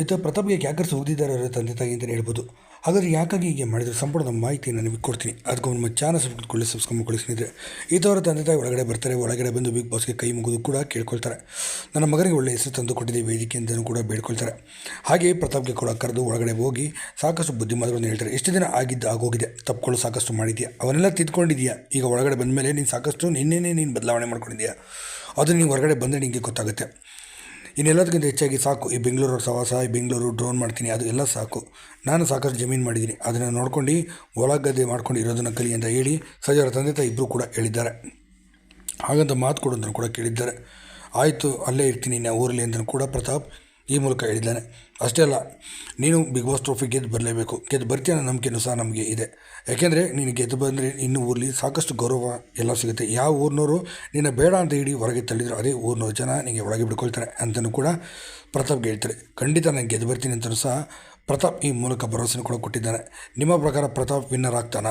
ಇತ್ತ ಪ್ರತಾಪ್ಗೆ ಕ್ಯಾಕರ್ಸ್ ಓದಿದ್ದಾರೆ ಅವರ ತಂದೆ ತಾಯಿ ಅಂತಲೇ ಹೇಳ್ಬೋದು. ಹಾಗಾದರೆ ಯಾಕಾಗಿ ಹೀಗೆ ಮಾಡಿದ್ರು? ಸಂಪೂರ್ಣ ಮಾಹಿತಿಯನ್ನು ನಿಮಗೆ ಕೊಡ್ತೀನಿ. ಅದಕ್ಕೆ ನಮ್ಮ ಚಾನಲ್ ಸಬ್ಸ್ಕ್ರೈಬ್ ಸಬ್ಸ್ಕ್ರೈಬ್ ಮಾಡ್ಕೊಳ್ಳಿ ಸ್ನೇಹಿತರೆ. ತಂದೆ ತಾಯಿ ಒಳಗಡೆ ಬರ್ತಾರೆ, ಒಳಗಡೆ ಬಂದು ಬಿಗ್ ಬಾಸ್ಗೆ ಕೈ ಮುಗಿದು ಕೂಡ ಕೇಳ್ಕೊಳ್ತಾರೆ. ನನ್ನ ಮಗನಿಗೆ ಒಳ್ಳೆ ಹೆಸರು ತಂದು ಕೊಟ್ಟಿದ್ದೆ ವೇದಿಕೆ ಅಂತಲೂ ಕೂಡ ಬೇಡ್ಕೊಳ್ತಾರೆ. ಹಾಗೆಯೇ ಪ್ರತಾಪ್ಗೆ ಕೂಡ ಕರೆದು ಒಳಗಡೆ ಹೋಗಿ ಸಾಕಷ್ಟು ಬುದ್ಧಿಮಾತುಗಳನ್ನು ಹೇಳ್ತಾರೆ. ಎಷ್ಟು ದಿನ ಆಗಿದ್ದು ಆಗೋಗಿದೆ. ತಪ್ಪುಗಳು ಸಾಕಷ್ಟು ಮಾಡಿದ್ಯಾ? ಅವನ್ನೆಲ್ಲ ತಿದ್ಕೊಂಡಿದ್ಯಾ? ಈಗ ಒಳಗಡೆ ಬಂದ ಮೇಲೆ ನೀನು ಸಾಕಷ್ಟು ನಿನ್ನೆನೇ ನೀನು ಬದಲಾವಣೆ ಮಾಡ್ಕೊಂಡಿದ್ಯಾ? ಅದು ನೀವು ಹೊರಗಡೆ ಬಂದರೆ ನಿಮಗೆ ಗೊತ್ತಾಗುತ್ತೆ. ಇನ್ನೆಲ್ಲದಕ್ಕಿಂತ ಹೆಚ್ಚಾಗಿ ಸಾಕು. ಈ ಬೆಂಗಳೂರು ಸವಾಸ, ಈ ಬೆಂಗಳೂರು ಡ್ರೋನ್ ಮಾಡ್ತೀನಿ. ಅದು ಎಲ್ಲ ಸಾಕು. ನಾನು ಸಾಕಷ್ಟು ಜಮೀನು ಮಾಡಿದ್ದೀನಿ. ಅದನ್ನು ನೋಡ್ಕೊಂಡು ಒಳಗದ್ದೆ ಮಾಡ್ಕೊಂಡು ಇರೋದನ್ನು ಕಲಿ ಅಂತ ಹೇಳಿ ಸಜಾರ ತಂದೆ ತಾಯಿ ಇಬ್ಬರು ಕೂಡ ಹೇಳಿದ್ದಾರೆ. ಹಾಗಂತ ಮಾತು ಕೊಡೋದನ್ನು ಕೂಡ ಕೇಳಿದ್ದಾರೆ. ಆಯಿತು, ಅಲ್ಲೇ ಇರ್ತೀನಿ ನಾ ಊರಲ್ಲಿ ಅಂತ ಕೂಡ ಪ್ರತಾಪ್. ಈ ಮೂಲಕ ಹೇಳಿದ್ದಾನೆ. ಅಷ್ಟೇ ಅಲ್ಲ, ನೀನು ಬಿಗ್ ಬಾಸ್ ಟ್ರೋಫಿ ಗೆದ್ದು ಬರಲೇಬೇಕು. ಗೆದ್ದು ಬರ್ತೀಯ ಅನ್ನೋ ನಂಬಿಕೆನೂ ಸಹ ನಮಗೆ ಇದೆ. ಯಾಕೆಂದರೆ ನೀನು ಗೆದ್ದು ಬಂದರೆ ಇನ್ನು ಊರಲ್ಲಿ ಸಾಕಷ್ಟು ಗೌರವ ಎಲ್ಲ ಸಿಗುತ್ತೆ. ಯಾವ ಊರಿನವರು ನಿನ್ನ ಬೇಡ ಅಂತ ಹೇಳಿ ಹೊರಗೆ ತಳ್ಳಿದ್ರು ಅದೇ ಊರಿನವ್ರು ಜನ ನಿಮಗೆ ಒಳಗೆ ಬಿಡ್ಕೊಳ್ತಾರೆ ಅಂತಲೂ ಕೂಡ ಪ್ರತಾಪ್ಗೆ ಹೇಳ್ತಾರೆ. ಖಂಡಿತ ನಾನು ಗೆದ್ದು ಬರ್ತೀನಿ ಅಂತಲೂ ಸಹ ಪ್ರತಾಪ್ ಈ ಮೂಲಕ ಭರವಸೆನ ಕೂಡ ಕೊಟ್ಟಿದ್ದಾನೆ. ನಿಮ್ಮ ಪ್ರಕಾರ ಪ್ರತಾಪ್ ವಿನ್ನರ್ ಆಗ್ತಾನ?